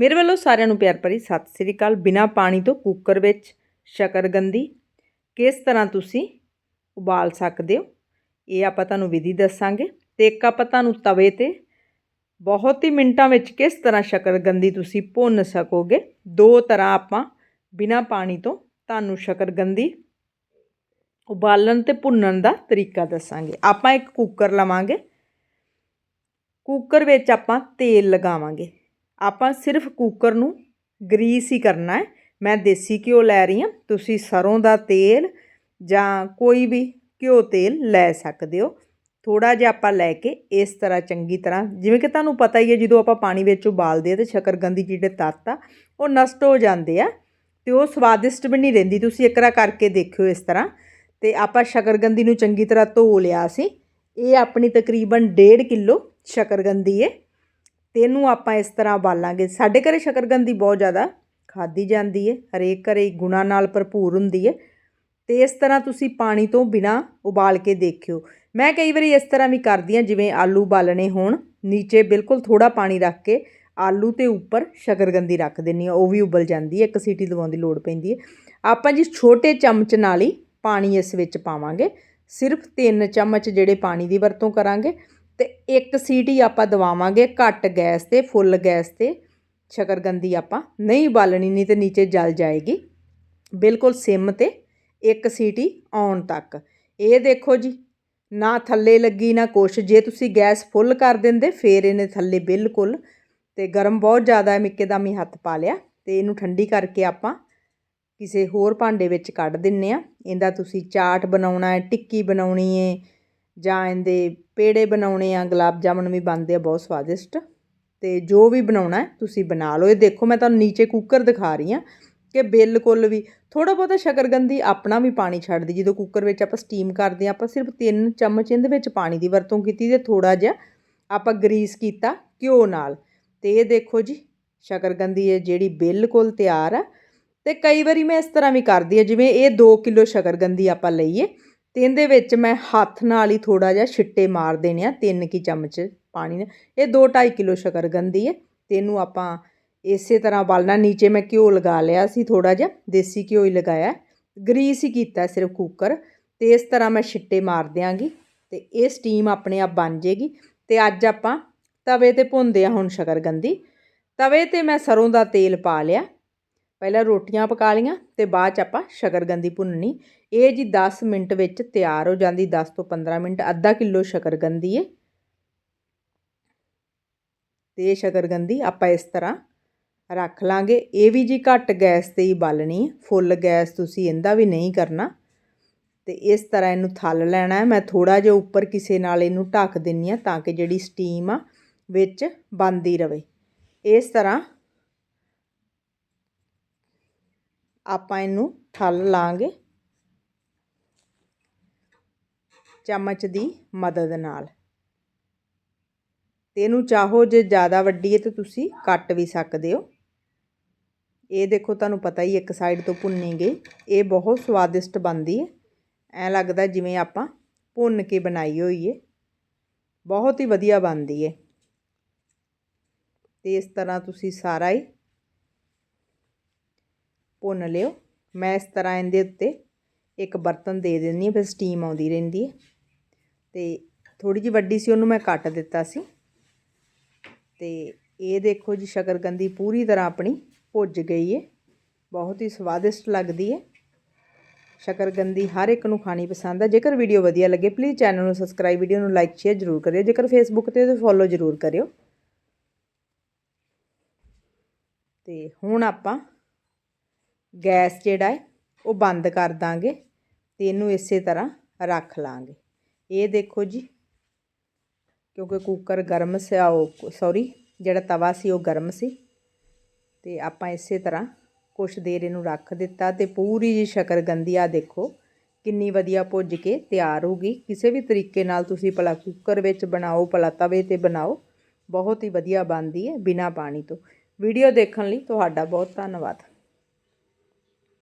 ਮੇਰੇ ਵੱਲੋਂ ਸਾਰਿਆਂ ਨੂੰ ਪਿਆਰ ਭਰੀ ਸਤਿ ਸ੍ਰੀ ਅਕਾਲ। ਬਿਨਾ ਪਾਣੀ ਤੋਂ ਕੁੱਕਰ ਵਿੱਚ ਸ਼ਕਰਗੰਦੀ, ਕਿਸ ਤਰ੍ਹਾਂ ਤੁਸੀਂ ਉਬਾਲ ਸਕਦੇ ਹੋ? ਇਹ ਆਪਾਂ ਤੁਹਾਨੂੰ ਵਿਧੀ ਦੱਸਾਂਗੇ ਤੇ ਇੱਕ ਆਪਾਂ ਤੁਹਾਨੂੰ ਤਵੇ ਤੇ ਬਹੁਤ ਹੀ ਮਿੰਟਾਂ ਵਿੱਚ ਕਿਸ ਤਰ੍ਹਾਂ ਸ਼ਕਰਗੰਦੀ ਤੁਸੀਂ ਭੁੰਨ ਸਕੋਗੇ? ਦੋ ਤਰ੍ਹਾਂ ਆਪਾਂ ਬਿਨਾ ਪਾਣੀ ਤੋਂ ਤੁਹਾਨੂੰ ਸ਼ਕਰਗੰਦੀ ਉਬਾਲਣ ਤੇ ਭੁੰਨਣ ਦਾ ਤਰੀਕਾ ਦੱਸਾਂਗੇ। ਆਪਾਂ ਇੱਕ ਕੁੱਕਰ ਲਵਾਂਗੇ। ਕੁੱਕਰ ਵਿੱਚ ਆਪਾਂ ਤੇਲ ਲਗਾਵਾਂਗੇ। ਆਪਾਂ ਸਿਰਫ ਕੁੱਕਰ ਨੂੰ ਗਰੀਸ ਹੀ ਕਰਨਾ ਹੈ। ਮੈਂ ਦੇਸੀ ਘਿਓ ਲੈ ਰਹੀ ਹਾਂ। ਤੁਸੀਂ ਸਰੋਂ ਦਾ ਤੇਲ ਜਾਂ ਕੋਈ ਵੀ ਘਿਓ ਤੇਲ ਲੈ ਸਕਦੇ ਹੋ। ਥੋੜਾ ਜਿਹਾ ਆਪਾਂ ਲੈ ਕੇ ਇਸ ਤਰ੍ਹਾਂ ਚੰਗੀ ਤਰ੍ਹਾਂ, ਜਿਵੇਂ ਕਿ ਤੁਹਾਨੂੰ ਪਤਾ ਹੀ ਹੈ, ਜਦੋਂ ਆਪਾਂ ਪਾਣੀ ਵਿੱਚ ਉਬਾਲਦੇ ਆ ਤੇ ਸ਼ਕਰਗੰਦੀ ਜਿਹੜੇ ਤੱਤ ਆ, ਉਹ ਨਸ਼ਟ ਹੋ ਜਾਂਦੇ ਆ ਤੇ ਉਹ ਸਵਾਦਿਸ਼ਟ ਵੀ ਨਹੀਂ ਰਹਿੰਦੀ। ਤੁਸੀਂ ਇੱਕ ਕਰਕੇ ਦੇਖਿਓ ਇਸ ਤਰ੍ਹਾਂ। ਤੇ ਆਪਾਂ ਸ਼ਕਰਗੰਦੀ ਨੂੰ ਚੰਗੀ ਤਰ੍ਹਾਂ ਧੋ ਲਿਆ ਸੀ। ਇਹ ਆਪਣੀ ਤਕਰੀਬਨ 1.5 ਕਿਲੋ ਸ਼ਕਰਗੰਦੀ ਹੈ ਤੇ ਇਹਨੂੰ ਆਪਾਂ ਇਸ ਤਰ੍ਹਾਂ ਉਬਾਲਾਂਗੇ। ਸਾਡੇ ਘਰੇ ਸ਼ਕਰਗੰਦੀ ਬਹੁਤ ਜ਼ਿਆਦਾ ਖਾਦੀ ਜਾਂਦੀ ਹੈ। ਹਰੇਕ ਘਰੇ ਗੁਣਾ ਨਾਲ ਭਰਪੂਰ ਹੁੰਦੀ ਹੈ। ਤੇ ਇਸ ਤਰ੍ਹਾਂ ਤੁਸੀਂ ਪਾਣੀ ਤੋਂ ਬਿਨਾ ਉਬਾਲ ਕੇ ਦੇਖਿਓ। ਮੈਂ ਕਈ ਵਾਰੀ ਇਸ ਤਰ੍ਹਾਂ ਵੀ ਕਰਦੀ ਹਾਂ, ਜਿਵੇਂ ਆਲੂ ਉਬਾਲਣੇ ਹੋਣ, ਨੀਚੇ ਬਿਲਕੁਲ ਥੋੜਾ ਪਾਣੀ ਰੱਖ ਕੇ ਆਲੂ ਤੇ ਉੱਪਰ ਸ਼ਕਰਗੰਦੀ ਰੱਖ ਦਿੰਨੀ ਆ ਉਹ ਵੀ ਉਬਲ ਜਾਂਦੀ ਹੈ, ਇੱਕ ਸੀਟੀ ਦਵਾਉਣ ਦੀ ਲੋੜ ਪੈਂਦੀ ਹੈ। ਆਪਾਂ ਜੀ ਛੋਟੇ ਚਮਚ ਨਾਲ ਹੀ ਪਾਣੀ ਇਸ ਵਿੱਚ ਪਾਵਾਂਗੇ। ਸਿਰਫ 3 ਚਮਚ ਜਿਹੜੇ ਪਾਣੀ ਦੀ ਵਰਤੋਂ ਕਰਾਂਗੇ। ਤੇ ਇੱਕ ਸੀਟੀ ਆਪਾਂ ਦਵਾਵਾਂਗੇ ਘੱਟ ਗੈਸ ਤੇ, ਫੁੱਲ ਗੈਸ ਤੇ। ਸ਼ਕਰਗੰਦੀ ਆਪਾਂ ਨਹੀਂ ਉਬਾਲਣੀ ਨਹੀਂ ਤੇ ਨੀਚੇ ਜਲ ਜਾਏਗੀ। ਬਿਲਕੁਲ ਸਿਮ ਤੇ ਇੱਕ ਸੀਟੀ ਆਉਣ ਤੱਕ। ਇਹ ਦੇਖੋ ਜੀ, ਨਾ ਥੱਲੇ ਲੱਗੀ ਨਾ ਕੁਛ। ਜੇ ਤੁਸੀਂ ਗੈਸ ਫੁੱਲ ਕਰ ਦਿੰਦੇ, ਫੇਰ ਇਹਨੇ ਥੱਲੇ ਬਿਲਕੁਲ ਤੇ ਗਰਮ ਬਹੁਤ ਜ਼ਿਆਦਾ ਹੈ, ਮਿੱਕੇ ਦਾ ਹੀ ਹੱਥ ਪਾ ਲਿਆ। ਤੇ ਇਹਨੂੰ ਠੰਡੀ ਕਰਕੇ ਆਪਾਂ ਕਿਸੇ ਹੋਰ ਭਾਂਡੇ ਵਿੱਚ ਕੱਢ ਦਿੰਨੇ ਆ। ਇਹਦਾ ਤੁਸੀਂ ਚਾਟ ਬਣਾਉਣਾ ਹੈ, ਟਿੱਕੀ ਬਣਾਉਣੀ ਹੈ ਜਾਂ ਇਹਦੇ ਪੇੜੇ ਬਣਾਉਣੇ ਆ, ਗੁਲਾਬ ਜਾਮਣ ਵੀ ਬਣਦੇ ਆ, ਬਹੁਤ ਸਵਾਦਿਸ਼ਟ। ਅਤੇ ਜੋ ਵੀ ਬਣਾਉਣਾ ਤੁਸੀਂ ਬਣਾ ਲਓ। ਇਹ ਦੇਖੋ, ਮੈਂ ਤੁਹਾਨੂੰ ਨੀਚੇ ਕੁੱਕਰ ਦਿਖਾ ਰਹੀ ਹਾਂ ਕਿ ਬਿਲਕੁਲ ਵੀ ਥੋੜਾ ਬਹੁਤਾ ਸ਼ਕਰਗੰਦੀ ਆਪਣਾ ਵੀ ਪਾਣੀ ਛੱਡਦੀ ਜਦੋਂ ਕੁੱਕਰ ਵਿੱਚ ਆਪਾਂ ਸਟੀਮ ਕਰਦੇ ਆ ਆਪਾਂ ਸਿਰਫ 3 ਚਮਚ ਇਹਦੇ ਵਿੱਚ ਪਾਣੀ ਦੀ ਵਰਤੋਂ ਕੀਤੀ ਤੇ ਥੋੜਾ ਜਿਹਾ ਆਪਾਂ ਗਰੀਸ ਕੀਤਾ ਘਿਓ ਨਾਲ। ਤੇ ਇਹ ਦੇਖੋ ਜੀ, ਸ਼ਕਰਗੰਦੀ ਹੈ ਜਿਹੜੀ ਬਿਲਕੁਲ ਤਿਆਰ ਆ। ਤੇ ਕਈ ਵਾਰੀ ਮੈਂ ਇਸ ਤਰ੍ਹਾਂ ਵੀ ਕਰਦੀ ਆ ਜਿਵੇਂ ਇਹ 2 ਕਿਲੋ ਸ਼ਕਰਗੰਦੀ ਆਪਾਂ ਲਈਏ ਅਤੇ ਇਹਦੇ ਵਿੱਚ ਮੈਂ ਹੱਥ ਨਾਲ ਹੀ ਥੋੜ੍ਹਾ ਜਿਹਾ ਛਿੱਟੇ ਮਾਰ ਦੇਣੇ ਆ, ਤਿੰਨ ਕੀ ਚਮਚ ਪਾਣੀ ਨੇ ਇਹ 2.5 ਕਿਲੋ ਸ਼ਕਰਗੰਦੀ ਹੈ ਅਤੇ ਇਹਨੂੰ ਆਪਾਂ ਇਸੇ ਤਰ੍ਹਾਂ ਉਬਾਲਣਾ ਨੀਚੇ ਮੈਂ ਘਿਓ ਲਗਾ ਲਿਆ ਸੀ ਥੋੜ੍ਹਾ ਜਿਹਾ, ਦੇਸੀ ਘਿਓ ਹੀ ਲਗਾਇਆ। ਗਰੀਸ ਹੀ ਕੀਤਾ ਸਿਰਫ ਕੁੱਕਰ ਅਤੇ ਇਸ ਤਰ੍ਹਾਂ ਮੈਂ ਛਿੱਟੇ ਮਾਰ ਦਿਆਂਗੀ ਅਤੇ ਇਹ ਸਟੀਮ ਆਪਣੇ ਆਪ ਬਣ ਜੇਗੀ। ਅਤੇ ਅੱਜ ਆਪਾਂ ਤਵੇ ਤੇ ਭੁੰਨਦੇ ਆ ਹੁਣ ਸ਼ਕਰਗੰਦੀ ਤਵੇ ਤੇ ਮੈਂ ਸਰੋਂ ਦਾ ਤੇਲ ਪਾ ਲਿਆ। ਪਹਿਲਾਂ ਰੋਟੀਆਂ ਪਕਾ ਲੀਆਂ ਤੇ ਬਾਅਦ ਚ ਆਪਾਂ ਸ਼ਕਰਗੰਦੀ ਭੁੰਨਣੀ। ਇਹ ਜੀ 10 ਮਿੰਟ ਵਿੱਚ ਤਿਆਰ ਹੋ ਜਾਂਦੀ 10 ਤੋਂ 15 ਮਿੰਟ, ਅੱਧਾ ਕਿਲੋ ਸ਼ਕਰਗੰਦੀ ਹੈ ਤੇ ਇਹ ਸ਼ਕਰਗੰਦੀ ਆਪਾਂ ਇਸ ਤਰ੍ਹਾਂ ਰੱਖ ਲਾਂਗੇ। ਇਹ ਵੀ ਜੀ ਘੱਟ ਗੈਸ ਤੇ ਹੀ ਬਾਲਣੀ ਫੁੱਲ ਗੈਸ ਤੁਸੀਂ ਇਹਦਾ ਵੀ ਨਹੀਂ ਕਰਨਾ। ਤੇ ਇਸ ਤਰ੍ਹਾਂ ਇਹਨੂੰ ਥੱਲ ਲੈਣਾ ਮੈਂ ਥੋੜਾ ਜਿਹਾ ਉੱਪਰ ਕਿਸੇ ਨਾਲ ਇਹਨੂੰ ਢੱਕ ਦਿੰਨੀ ਆ ਤਾਂ ਕਿ ਜਿਹੜੀ ਸਟੀਮ ਆ ਵਿੱਚ ਬੰਦੀ ਰਵੇ। ਇਸ ਤਰ੍ਹਾਂ ਆਪਾਂ ਇਹਨੂੰ ਥੱਲ ਲਾਂਗੇ। ਚਮਚ ਦੀ ਮਦਦ ਨਾਲ। ਤੇ ਇਹਨੂੰ ਚਾਹੋ ਜੇ ਜ਼ਿਆਦਾ ਵੱਡੀ ਹੈ ਤਾਂ ਤੁਸੀਂ ਕੱਟ ਵੀ ਸਕਦੇ ਹੋ। ਇਹ ਦੇਖੋ, ਤੁਹਾਨੂੰ ਪਤਾ ਹੀ ਇੱਕ ਸਾਈਡ ਤੋਂ ਭੁੰਨੀ ਗਈ ਇਹ ਬਹੁਤ ਸਵਾਦਿਸ਼ਟ ਬਣਦੀ ਹੈ। ਐ ਲੱਗਦਾ ਜਿਵੇਂ ਆਪਾਂ ਭੁੰਨ ਕੇ ਬਣਾਈ ਹੋਈ ਹੈ। ਬਹੁਤ ਹੀ ਵਧੀਆ ਬਣਦੀ ਹੈ। ਤੇ ਇਸ ਤਰ੍ਹਾਂ ਤੁਸੀਂ ਸਾਰਾ ਹੀ ਭੁੰਨ ਲਿਓ। ਮੈਂ ਇਸ ਤਰ੍ਹਾਂ ਇਹਦੇ ਉੱਤੇ ਇੱਕ ਬਰਤਨ ਦੇ ਦਿੰਦੀ ਹਾਂ, ਫਿਰ ਸਟੀਮ ਆਉਂਦੀ ਰਹਿੰਦੀ ਹੈ। ਤੇ ਥੋੜੀ ਜਿਹੀ ਵੱਡੀ ਸੀ, ਉਹਨੂੰ ਮੈਂ ਕੱਟ ਦਿੱਤਾ ਸੀ। ਤੇ ਇਹ ਦੇਖੋ ਜੀ, ਸ਼ਕਰਗੰਦੀ ਪੂਰੀ ਤਰ੍ਹਾਂ ਆਪਣੀ ਭੁੱਜ ਗਈ ਹੈ। ਬਹੁਤ ਹੀ ਸਵਾਦਿਸ਼ਟ ਲੱਗਦੀ ਹੈ। ਸ਼ਕਰਗੰਦੀ ਹਰ ਇੱਕ ਨੂੰ ਖਾਣੀ ਪਸੰਦ ਹੈ ਜੇਕਰ ਵੀਡੀਓ ਵਧੀਆ ਲੱਗੇ ਪਲੀਜ਼ ਚੈਨਲ ਨੂੰ ਸਬਸਕ੍ਰਾਈਬ ਵੀਡੀਓ ਨੂੰ ਲਾਈਕ ਸ਼ੇਅਰ ਜ਼ਰੂਰ ਕਰਿਓ। ਜੇਕਰ ਫੇਸਬੁੱਕ ਤੇ ਤਾਂ ਫੋਲੋ ਜ਼ਰੂਰ ਕਰਿਓ। ਤੇ ਹੁਣ ਆਪਾਂ ਗੈਸ ਜਿਹੜਾ ਹੈ ਉਹ ਬੰਦ ਕਰ ਦਾਂਗੇ ਤੇ ਇਹਨੂੰ ਇਸੇ ਤਰ੍ਹਾਂ ਰੱਖ ਲਾਂਗੇ। ਇਹ ਦੇਖੋ ਜੀ, ਕਿਉਂਕਿ ਕੁੱਕਰ ਗਰਮ ਸੀ, ਉਹ ਸੌਰੀ ਜਿਹੜਾ ਤਵਾ ਸੀ ਉਹ ਗਰਮ ਸੀ ਤੇ ਆਪਾਂ ਇਸੇ ਤਰ੍ਹਾਂ ਕੁਛ ਦੇਰ ਇਹਨੂੰ ਰੱਖ ਦਿੱਤਾ ਤੇ ਪੂਰੀ ਜੀ ਸ਼ਕਰਗੰਦੀ ਆ ਦੇਖੋ, ਕਿੰਨੀ ਵਧੀਆ ਭੁੱਜ ਕੇ ਤਿਆਰ ਹੋ ਗਈ। ਕਿਸੇ ਵੀ ਤਰੀਕੇ ਨਾਲ ਤੁਸੀਂ ਭਲਾ ਕੁੱਕਰ ਵਿੱਚ ਬਣਾਓ, ਭਲਾ ਤਵੇ ਤੇ ਬਣਾਓ, ਬਹੁਤ ਹੀ ਵਧੀਆ ਬਣਦੀ ਹੈ ਬਿਨਾ ਪਾਣੀ ਤੋਂ। ਵੀਡੀਓ ਦੇਖਣ ਲਈ ਤੁਹਾਡਾ ਬਹੁਤ ਧੰਨਵਾਦ।